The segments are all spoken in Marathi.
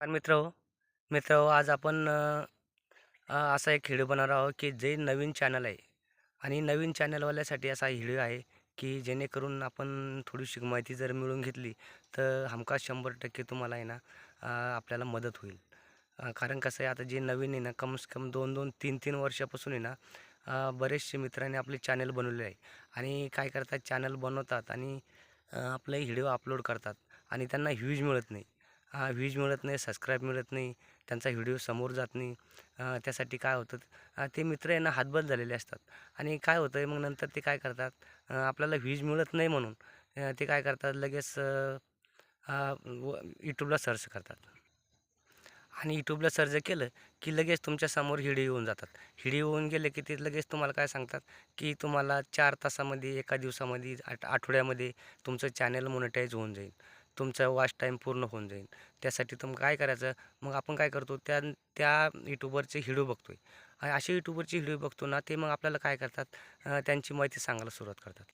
मित्र हो मित्र हो आज आपण असा एक व्हिडिओ बनवणार आहोत की जे नवीन चॅनल आहे आणि नवीन चॅनलवाल्यासाठी असा व्हिडिओ आहे की जेणेकरून आपण थोडीशी माहिती जर मिळून घेतली तर हमखास शंभर टक्के तुम्हाला आहे ना आपल्याला मदत होईल. कारण कसं आहे आता जे नवीन आहे ना कम से कम दोन दोन तीन तीन वर्षापासून आहे ना बरेचसे मित्रांनी आपले चॅनल बनवले आहे आणि काय करतात चॅनल बनवतात आणि आपले व्हिडिओ अपलोड करतात आणि त्यांना व्ह्यूज मिळत नाही. व्ह्यूज मिळत नाही सबस्क्राईब मिळत नाही त्यांचा व्हिडिओ समोर जात नाही. त्यासाठी काय होतं? ते मित्र यांना हातबल झालेले असतात. आणि काय होतं आहे मग नंतर ते काय करतात? आपल्याला व्ह्यूज मिळत नाही म्हणून ते काय करतात? लगेच यूट्यूबला सर्च करतात. आणि यूट्यूबला सर्च केलं की लगेच तुमच्यासमोर हिडी येऊन जातात. हिडी येऊन गेले की ते लगेच तुम्हाला काय सांगतात? की तुम्हाला चार तासामध्ये एका दिवसामध्ये आठ आठवड्यामध्ये तुमचं चॅनल मोनिटाईज होऊन जाईल. तुमचा वॉच टाईम पूर्ण होऊन जाईल. त्यासाठी तुम काय करायचं? मग आपण काय करतो? त्या त्या यूट्यूबरचे व्हिडिओ बघतो आहे आणि असे यूट्यूबरचे व्हिडिओ बघतो ना ते मग आपल्याला काय करतात? त्यांची माहिती सांगायला सुरुवात करतात.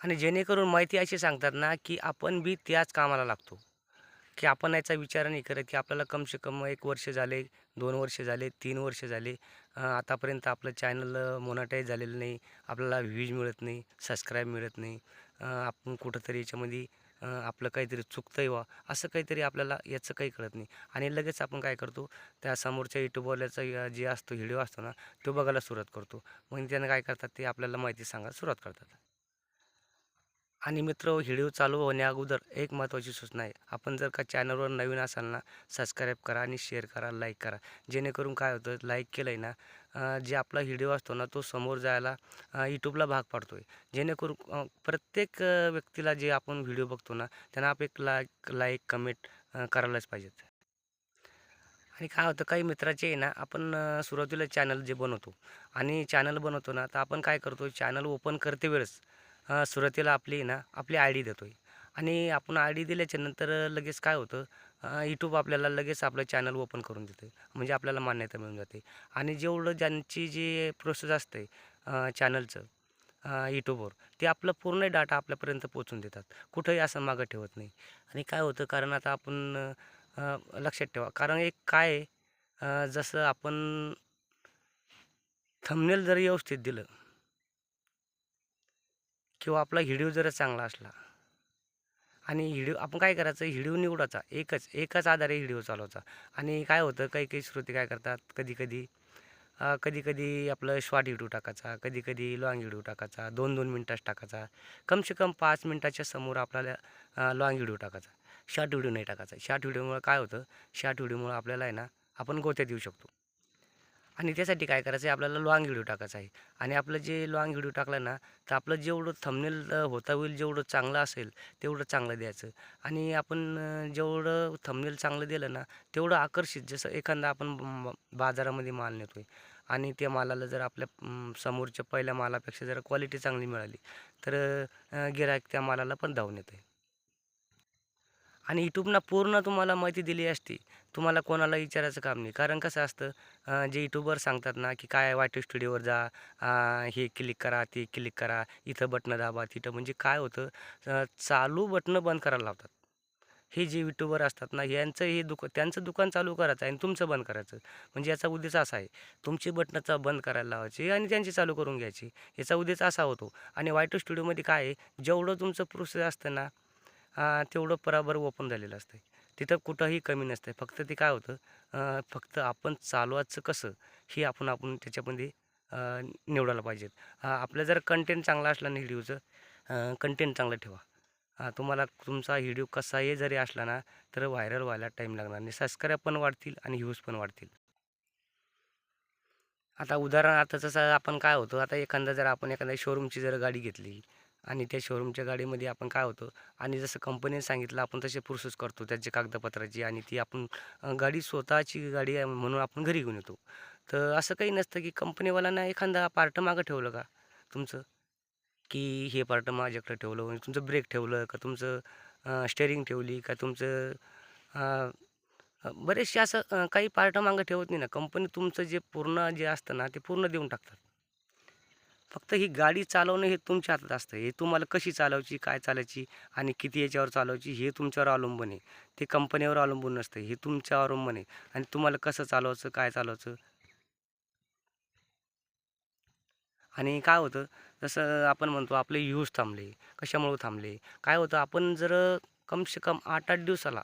आणि जेणेकरून माहिती अशी सांगतात ना की आपण बी त्याच कामाला लागतो. की आपण याचा विचार नाही करत की आपल्याला कम से कम एक वर्ष झाले दोन वर्ष झाले तीन वर्ष झाले. आतापर्यंत आपलं चॅनल मोनाटाईज झालेलं नाही. आपल्याला व्ह्यूज मिळत नाही सबस्क्राईब मिळत नाही. आपण कुठंतरी याच्यामध्ये आपलं काहीतरी चुकतं आहे वा असं काहीतरी आपल्याला याचं काही कळत नाही. आणि लगेच आपण काय करतो त्या समोरच्या युट्यूबवाल्याचा जे असतो व्हिडिओ असतो ना तो बघायला सुरुवात करतो. मग त्यानं काय करतात ते आपल्याला माहिती सांगायला सुरुवात करतात. आणि मित्र व्हिडिओ चालू होण्या अगोदर एक महत्त्वाची सूचना आहे. आपण जर का चॅनलवर नवीन असाल ना सबस्क्राईब करा आणि शेअर करा लाईक करा. जेणेकरून काय होतं लाईक केलं आहे ना जे आपला व्हिडिओ असतो ना तो समोर जायला यूट्यूबला भाग पाडतो आहे जेणेकरून प्रत्येक व्यक्तीला जे आपण व्हिडिओ बघतो ना त्यांना आप एक लाईक लाईक कमेंट करायलाच पाहिजेत. आणि काय होतं काही मित्राचे आहे ना आपण सुरुवातीला चॅनल जे बनवतो आणि चॅनल बनवतो ना तर आपण काय करतो चॅनल ओपन करते वेळेस सुरुवातीला आपली आहे ना आपली आय डी देतो आहे आणि आपण आय डी दिल्याच्यानंतर लगेच काय होतं यूट्यूब आपल्याला लगेच आपलं चॅनल ओपन करून देते. म्हणजे आपल्याला मान्यता मिळून जाते. आणि जेवढं ज्यांची जी प्रोसेस असते चॅनलचं यूट्यूबवर ते आपलं पूर्ण डाटा आपल्यापर्यंत पोचून देतात. कुठंही असं मागं ठेवत नाही. आणि काय होतं कारण आता आपण लक्षात ठेवा. कारण एक काय जसं आपण थंबनेल जर व्यवस्थित दिलं किंवा आपला व्हिडिओ जर चांगला असला आणि हिडिओ आपण काय करायचं हिडिओ निवडायचा. एकच एकाच आधारे व्हिडिओ चालवायचा. आणि काय होतं काही काही श्रोते काय करतात कधी कधी कधी कधी आपलं शॉर्ट व्हिडिओ टाकायचा कधी कधी लॉंग हिडिओ टाकायचा दोन दोन मिनटाच टाकायचा. कम से कम पाच मिनटाच्या समोर आपल्याला लॉंग हिडिओ टाकायचा. शॉर्ट व्हिडिओ नाही टाकायचा. शॉर्ट व्हिडिओमुळे काय होतं शॉर्ट व्हिडिओमुळे आपल्याला आहे ना आपण गोत्यात येऊ शकतो. आणि त्यासाठी काय करायचं आहे? आपल्याला लॉंग व्हिडिओ टाकायचा आहे. आणि आपलं जे लॉंग व्हिडिओ टाकलं ना तर आपलं जेवढं थंबनेल होता होईल जेवढं चांगलं असेल तेवढं चांगलं द्यायचं. आणि आपण जेवढं थंबनेल चांगलं दिलं ना तेवढं आकर्षित जसं एखादा आपण बाजारामध्ये माल नेतो आहे आणि त्या मालाला जर आपल्या समोरच्या पहिल्या मालापेक्षा जर क्वालिटी चांगली मिळाली तर गिरायक त्या मालाला पण धावून येतं आहे आणि यूट्यूबनं पूर्ण तुम्हाला माहिती दिली असती तुम्हाला कोणाला विचारायचं काम नाही. कारण कसं असतं जे यूट्यूबर सांगतात ना की काय वाईट स्टुडिओवर जा हे क्लिक करा ते क्लिक करा इथं बटणं दाबा तिथं म्हणजे काय होतं चालू बटणं बंद करायला लावतात. हे जे यूट्यूबर असतात ना यांचं हे दुक त्यांचं दुकान चालू करायचं आहे आणि तुमचं बंद करायचं. म्हणजे याचा उद्देश असा आहे तुमची बटणं बंद करायला लावायची आणि त्यांची चालू करून घ्यायची. याचा उद्देश असा होतो. आणि वाईट स्टुडिओमध्ये काय आहे जेवढं तुमचं प्रोसेस असतं ना तेवढं बराबर ओपन झालेलं असतं तिथं कुठंही कमी नसतं फक्त ते काय होतं फक्त आपण चालवायचं कसं हे आपण आपण त्याच्यामध्ये निवडायला पाहिजेत. आपलं जर कंटेंट चांगला असला ना व्हिडिओचं कंटेंट चांगलं ठेवा. तुम्हाला तुमचा व्हिडिओ कसाही जरी असला ना तर व्हायरल व्हायला टाईम लागणार नाही. सबस्क्राईब पण वाढतील आणि व्ह्यूज पण वाढतील. आता उदाहरणार्थ जसं आपण काय होतं आता एखादा जर आपण एखाद्या शोरूमची जर गाडी घेतली आणि त्या शोरूमच्या गाडीमध्ये आपण काय होतं? आणि जसं कंपनीने सांगितलं आपण तसे प्रोसेस करतो त्याची कागदपत्राची आणि ती आपण गाडी स्वतःची गाडी आहे म्हणून आपण घरी घेऊन येतो. तर असं काही नसतं की कंपनीवाल्यानं एखादा पार्ट मागं ठेवलं का तुमचं? की हे पार्ट माझ्याकडे ठेवलं म्हणजे तुमचं ब्रेक ठेवलं का तुमचं स्टेअरिंग ठेवली का तुमचं बरेचसे असं काही पार्ट मागं ठेवत नाही ना. कंपनी तुमचं जे पूर्ण जे असतं ना ते पूर्ण देऊन टाकतात. फक्त ही गाडी चालवणं हे तुमच्या हातात असतं. हे तुम्हाला कशी चालवायची काय चालायची आणि किती याच्यावर चालवायची हे तुमच्यावर अवलंबून आहे. ते कंपनीवर अवलंबून नसतं. हे तुमच्यावर अवलंबून आहे. आणि तुम्हाला कसं चालवायचं काय चालवायचं? आणि काय होतं? जसं आपण म्हणतो आपले यूज थांबले. कशामुळं थांबले? काय होतं? आपण जर कम से कम आठ आठ दिवसाला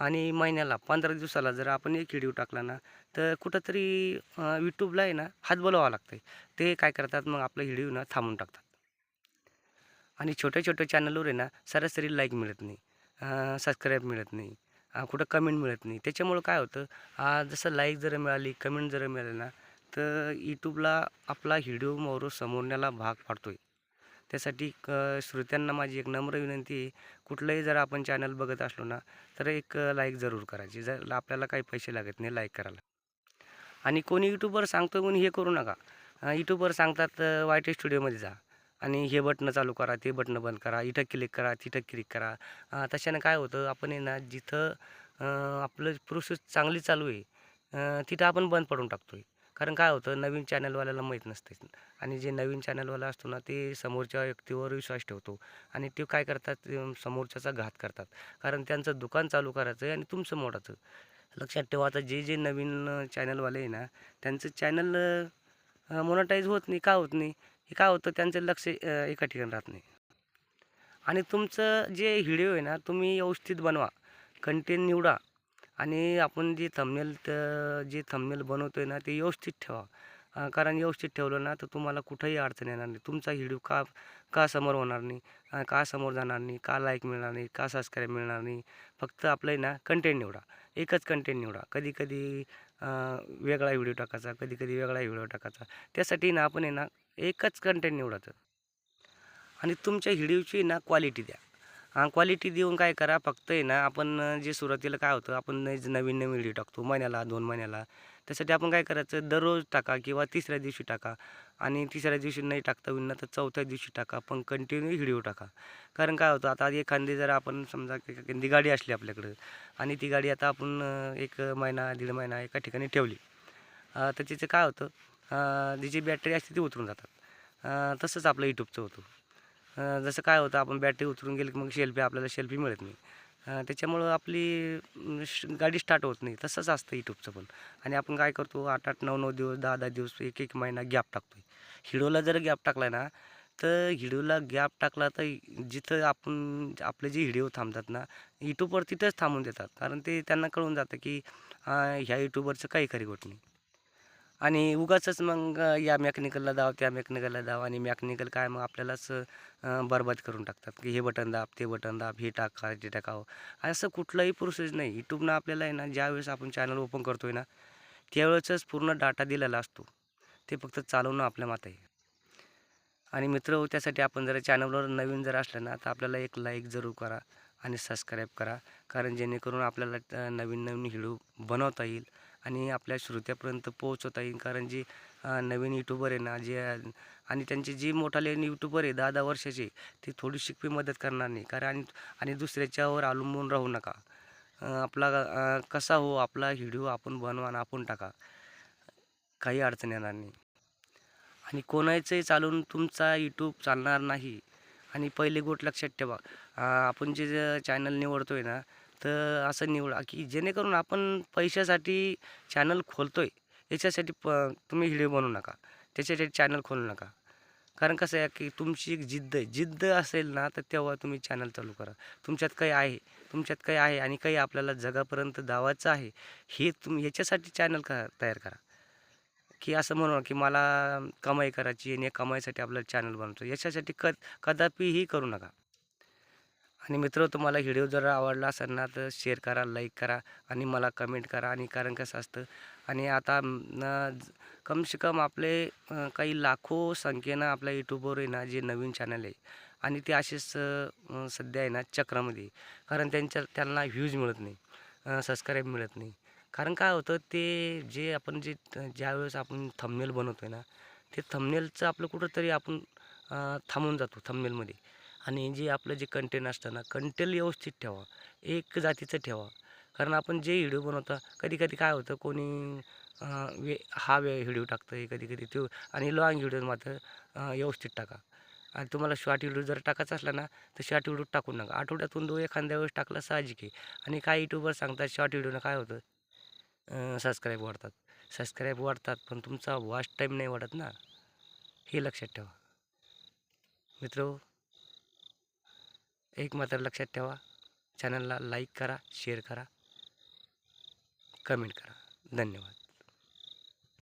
आणि महिन्याला पंधरा दिवसाला जर आपण एक व्हिडिओ टाकला ना तर कुठंतरी यूट्यूबला आहे ना हात बोलावा लागतं ते काय करतात मग आपलं व्हिडिओ ना थांबून टाकतात. आणि छोट्या छोट्या चॅनलवर आहे ना सरासरी लाईक मिळत नाही सबस्क्राईब मिळत नाही कुठं कमेंट मिळत नाही. त्याच्यामुळं काय होतं जसं लाईक जर मिळाली कमेंट जर मिळाली ना तर यूट्यूबला आपला व्हिडिओ मोर समोरण्याला भाग पाडतो आहे त्यासाठी क श्रोत्यांना माझी एक नम्र विनंती आहे कुठलंही जर आपण चॅनल बघत असलो ना तर एक लाईक जरूर करायची जर आपल्याला काही पैसे लागत नाही लाईक करायला. आणि कोणी यूट्यूबवर सांगतो म्हणून हे करू नका. यूट्यूबवर सांगतात वायटे स्टुडिओमध्ये जा. आणि हे बटणं चालू करा ते बटणं बंद करा इथं क्लिक करा तिथं क्लिक करा. तशानं काय होतं आपण आहे ना जिथं आपलं प्रोसेस चांगली चालू आहे तिथं आपण बंद पडून टाकतो आहे कारण काय होतं नवीन चॅनलवाल्याला माहीत नसते आणि जे नवीन चॅनलवाला असतो ना ते समोरच्या व्यक्तीवर विश्वास ठेवतो. आणि ते काय करतात समोरच्याचा घात करतात. कारण त्यांचं दुकान चालू करायचं आहे आणि तुमचं मोडाचं लक्षात ठेवा आता जे जे नवीन चॅनलवाले आहे ना त्यांचं चॅनल मोनोटाईज होत नाही. का होत नाही? हे काय होतं त्यांचं लक्ष एका ठिकाणी राहत नाही. आणि तुमचं जे व्हिडिओ आहे ना तुम्ही व्यवस्थित बनवा. कंटेंट निवडा. आणि आपण जे थंबनेल जे थंबनेल बनवतो आहे ना ते व्यवस्थित ठेवा. कारण व्यवस्थित ठेवलं ना तर तुम्हाला कुठंही अडचण येणार नाही. तुमचा व्हिडिओ का का समोर होणार नाही? का समोर जाणार नाही? का लाईक मिळणार नाही? का सबस्क्राईब मिळणार नाही? फक्त आपलं ना कंटेंट निवडा. एकच कंटेंट निवडा. कधी कधी वेगळा व्हिडिओ टाकायचा कधी कधी वेगळा व्हिडिओ टाकायचा. त्यासाठी ना आपण आहे ना एकच कंटेंट निवडायचं. आणि तुमच्या व्हिडिओची ना क्वालिटी द्या. क्वालिटी देऊन काय करा फक्त आहे ना आपण जे सुरुवातीला काय होतं आपण नवीन नवीन व्हिडिओ टाकतो महिन्याला दोन महिन्याला. त्यासाठी आपण काय करायचं दररोज टाका किंवा तिसऱ्या दिवशी टाका. आणि तिसऱ्या दिवशी नाही टाकता विना तर चौथ्या दिवशी टाका पण कंटिन्यू व्हिडिओ टाका. कारण काय होतं आता एखादी जर आपण समजा एखादी गाडी असली आपल्याकडं आणि ती गाडी आता आपण एक महिना दीड महिना एका ठिकाणी ठेवली. तर तिचं काय होतं जी जी बॅटरी असते ती उतरून जातात. तसंच आपलं यूट्यूबचं होतं. जसं काय होतं आपण बॅटरी उतरून गेली की मग शेल्फी आपल्याला शेल्फी मिळत नाही. त्याच्यामुळं आपली गाडी स्टार्ट होत नाही. तसंच असतं यूट्यूबचं पण. आणि आपण काय करतो आठ आठ नऊ नऊ दिवस दहा दहा दिवस एक एक महिना गॅप टाकतो हिडोला जर गॅप टाकला ना तर हिडोला गॅप टाकला तर जिथं आपण आपले जे हिडिओ थांबतात ना यूट्यूबवर तिथंच थांबून देतात. कारण ते त्यांना कळून जातं की ह्या यूट्यूबरचं काही खरी गोष्ट नाही. आणि उगाचच मग या मेकॅनिकलला दाव त्या मेकॅनिकलला दाव आणि मेकॅनिकल काय मग आपल्यालाच बरबाद करून टाकतात. की हे बटन दाब ते बटन दाब हे टाका ते टाकावं. असं कुठलंही प्रोसेस नाही. यूट्यूबनं आपल्याला आहे ना ज्यावेळेस आपण चॅनल ओपन करतो आहे ना त्यावेळेसच पूर्ण डाटा दिलेला असतो. ते फक्त चालवणं आपल्या मात आहे. आणि मित्र हो, त्यासाठी आपण जर चॅनलवर नवीन जर असलं ना तर आपल्याला एक लाईक जरूर करा आणि सबस्क्राईब करा. कारण जेणेकरून आपल्याला नवीन नवीन व्हिडिओ बनवता येईल. आणि आपल्या श्रोत्यापर्यंत पोहोचवता येईल. कारण जे नवीन यूट्यूबर आहे ना जे आणि त्यांचे जे मोठाले यूट्यूबर आहे दहा दहा वर्षाचे ते थोडी शिकवी मदत करणार नाही. कारण आणि आणि दुसऱ्याच्यावर अवलंबून राहू नका. आपला कसा हो आपला व्हिडिओ आपण बनवा आणि आपण टाका. काही अडचण येणार नाही. आणि कोणाचंही चालून तुमचा यूट्यूब चालणार नाही. आणि पहिली गोट लक्षात ठेवा. आपण जे चॅनल निवडतो आहे ना तर असं निवडा की जेणेकरून आपण पैशासाठी चॅनल खोलतो आहे याच्यासाठी प तुम्ही व्हिडिओ बनवू नका. त्याच्यासाठी चॅनल खोलू नका. कारण कसं आहे की तुमची एक जिद्द आहे. जिद्द असेल ना तर तेव्हा तुम्ही चॅनल चालू करा. तुमच्यात काही आहे तुमच्यात काही आहे आणि काही आपल्याला जगापर्यंत धावायचं आहे हे तुम्ही ह्याच्यासाठी चॅनल का तयार करा. की असं म्हणू की मला कमाई करायची आणि या कमाईसाठी आपल्याला चॅनल बनवतो याच्यासाठी क कदापिही करू नका. आणि मित्र तुम्हाला व्हिडिओ जर आवडला असेल ना तर शेअर करा लाईक करा आणि मला कमेंट करा आणि कारण कसं असतं आणि आता न कम से कम आपले काही लाखो संख्येनं आपल्या यूट्यूबवर आहे ना जे नवीन चॅनल आहे आणि ते असेच सध्या आहे ना चक्रामध्ये कारण त्यांच्या त्यांना व्ह्यूज मिळत नाही सबस्क्राईब मिळत नाही. कारण काय होतं ते जे आपण जे ज्यावेळेस आपण थमनेल बनवतो आहे ना ते थमनेलचं आपलं कुठंतरी आपण थांबून जातो थमनेलमध्ये आणि जे आपलं जे कंटेन असतं ना कंटेल व्यवस्थित ठेवा. एक जातीचं ठेवा. कारण आपण जे व्हिडिओ बनवता कधी कधी काय होतं कोणी वे हा वे व्हिडिओ टाकतं आहे कधी कधी तो आणि लॉंग व्हिडिओ मात्र व्यवस्थित टाका. आणि तुम्हाला शॉर्ट व्हिडिओ जर टाकायचा असला ना तर शॉर्ट व्हिडिओ टाकू नका. आठवड्यातून दो एखाद्या वेळेस टाकला साहजिक आहे. आणि काही युट्यूबर सांगतात शॉर्ट व्हिडिओनं काय होतं? सबस्क्राईब वाढतात. सबस्क्राईब वाढतात पण तुमचा वॉच टाईम नाही वाढत ना. हे लक्षात ठेवा. मित्र एक मात्र लक्षात ठेवा. चॅनलला लाईक करा शेअर करा कमेंट करा. धन्यवाद.